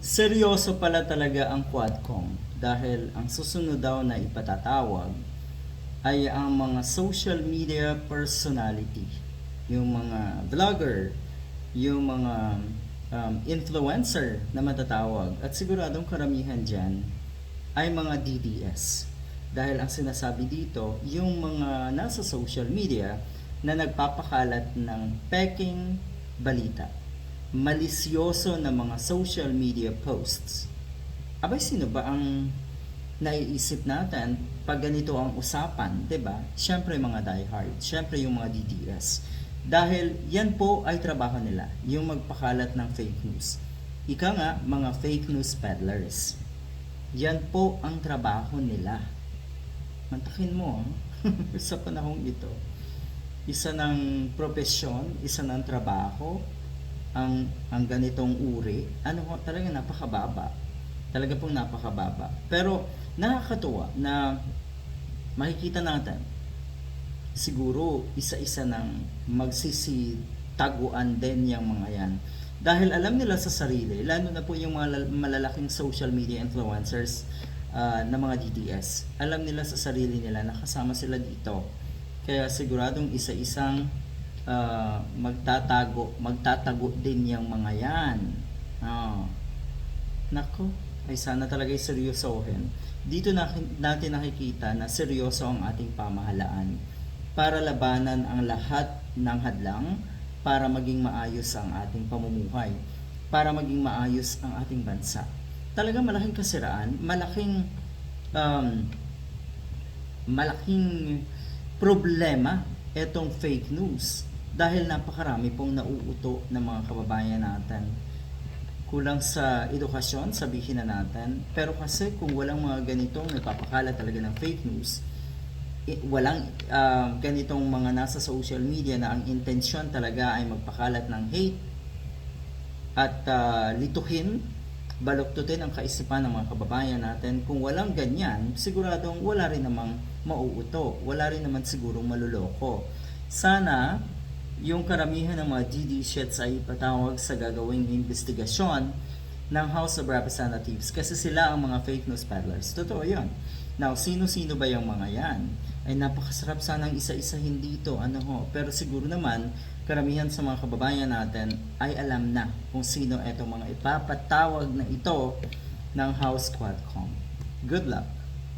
Seryoso pala talaga ang Quadcom dahil ang susunod daw na ipatatawag ay ang mga social media personality, yung mga vlogger, yung mga um, influencer na matatawag. At siguradong karamihan dyan ay mga DDS. Dahil ang sinasabi dito, yung mga nasa social media na nagpapakalat ng peking balita malisyoso na mga social media posts. Abay, sino ba ang naiisip natin pag ganito ang usapan, 'di ba? Syempre mga diehard, syempre yung mga DDS. Dahil yan po ay trabaho nila, yung magpakalat ng fake news. Ika nga, mga fake news peddlers. Yan po ang trabaho nila. Mantakin mo, ah, sa panahong ito. Isa ng profesyon, isa ng trabaho, ang ang ganitong uri, ano ho, talaga napakababa. Talaga pong napakababa. Pero nakakatuwa na makikita natin siguro isa-isa ng magsisitaguan din yung mga yan. Dahil alam nila sa sarili, lalo na po yung mga lal- malalaking social media influencers ah, na mga DDS, alam nila sa sarili nila na kasama sila dito. Kaya siguradong isa-isang ah, magtatago, magtatago din yung mga yan. Ah. Nako, ay sana talaga seryosohin. Dito na, natin nakikita na seryoso ang ating pamahalaan para labanan ang lahat ng hadlang para maging maayos ang ating pamumuhay, para maging maayos ang ating bansa. Talaga malaking kasiraan, malaking um, malaking problema itong fake news dahil napakarami pong nauuto ng mga kababayan natin kulang sa edukasyon, sabihin na natin. Pero kasi kung walang mga ganitong nagpapakala talaga ng fake news, i- walang ah, ganitong mga nasa social media na ang intensyon talaga ay magpakalat ng hate at ah, lituhin, baluktutin ang kaisipan ng mga kababayan natin. Kung walang ganyan, siguradong wala rin namang mauuto, wala rin naman sigurong maluloko. Sana yung karamihan ng mga DD shits ay ipatawag sa gagawing investigasyon ng House of Representatives kasi sila ang mga fake news peddlers. Totoo yun. Now, sino-sino ba yung mga yan? Ay napakasarap sanang isa-isahin dito. Ano ho? Pero siguro naman, karamihan sa mga kababayan natin ay alam na kung sino itong mga ipapatawag na ito ng House Quadcom. Good luck!